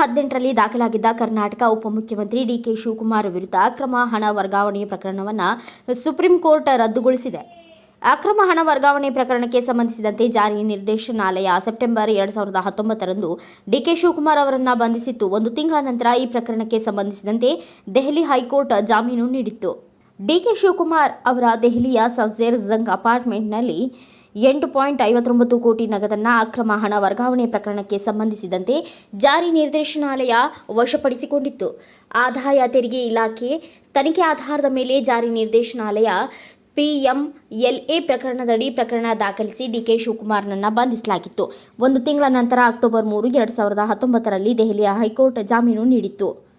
ಹದಿನೆಂಟರಲ್ಲಿ ದಾಖಲಾಗಿದ್ದ ಕರ್ನಾಟಕ ಉಪಮುಖ್ಯಮಂತ್ರಿ ಡಿಕೆ ಶಿವಕುಮಾರ್ ವಿರುದ್ಧ ಅಕ್ರಮ ಹಣ ವರ್ಗಾವಣೆ ಪ್ರಕರಣವನ್ನು ಸುಪ್ರೀಂ ಕೋರ್ಟ್ ರದ್ದುಗೊಳಿಸಿದೆ. ಅಕ್ರಮ ಹಣ ವರ್ಗಾವಣೆ ಪ್ರಕರಣಕ್ಕೆ ಸಂಬಂಧಿಸಿದಂತೆ ಜಾರಿ ನಿರ್ದೇಶನಾಲಯ ಸೆಪ್ಟೆಂಬರ್ ಎರಡ್ ಸಾವಿರದ ಹತ್ತೊಂಬತ್ತರಂದು ಡಿಕೆ ಶಿವಕುಮಾರ್ ಅವರನ್ನು ಬಂಧಿಸಿತ್ತು. ಒಂದು ತಿಂಗಳ ನಂತರ ಈ ಪ್ರಕರಣಕ್ಕೆ ಸಂಬಂಧಿಸಿದಂತೆ ದೆಹಲಿ ಹೈಕೋರ್ಟ್ ಜಾಮೀನು ನೀಡಿತ್ತು. ಡಿಕೆ ಶಿವಕುಮಾರ್ ಅವರ ದೆಹಲಿಯ ಸಫ್ಜೇರ್ ಜಂಗ್ ಅಪಾರ್ಟ್ಮೆಂಟ್ನಲ್ಲಿ ಎಂಟು ಪಾಯಿಂಟ್ ಐವತ್ತೊಂಬತ್ತು ಕೋಟಿ ನಗದನ್ನ ಅಕ್ರಮ ಹಣ ವರ್ಗಾವಣೆ ಪ್ರಕರಣಕ್ಕೆ ಸಂಬಂಧಿಸಿದಂತೆ ಜಾರಿ ನಿರ್ದೇಶನಾಲಯ ವಶಪಡಿಸಿಕೊಂಡಿತ್ತು. ಆದಾಯ ತೆರಿಗೆ ಇಲಾಖೆ ತನಿಖೆ ಆಧಾರದ ಮೇಲೆ ಜಾರಿ ನಿರ್ದೇಶನಾಲಯ ಪಿಎಂಎಲ್ಎ ಪ್ರಕರಣದಡಿ ಪ್ರಕರಣ ದಾಖಲಿಸಿ ಡಿಕೆ ಶಿವಕುಮಾರ್ನನ್ನು ಬಂಧಿಸಲಾಗಿತ್ತು. ಒಂದು ತಿಂಗಳ ನಂತರ ಅಕ್ಟೋಬರ್ ಮೂರು, ಎರಡು ಸಾವಿರದ ಹತ್ತೊಂಬತ್ತರಲ್ಲಿ ದೆಹಲಿಯ ಹೈಕೋರ್ಟ್ ಜಾಮೀನು ನೀಡಿತ್ತು.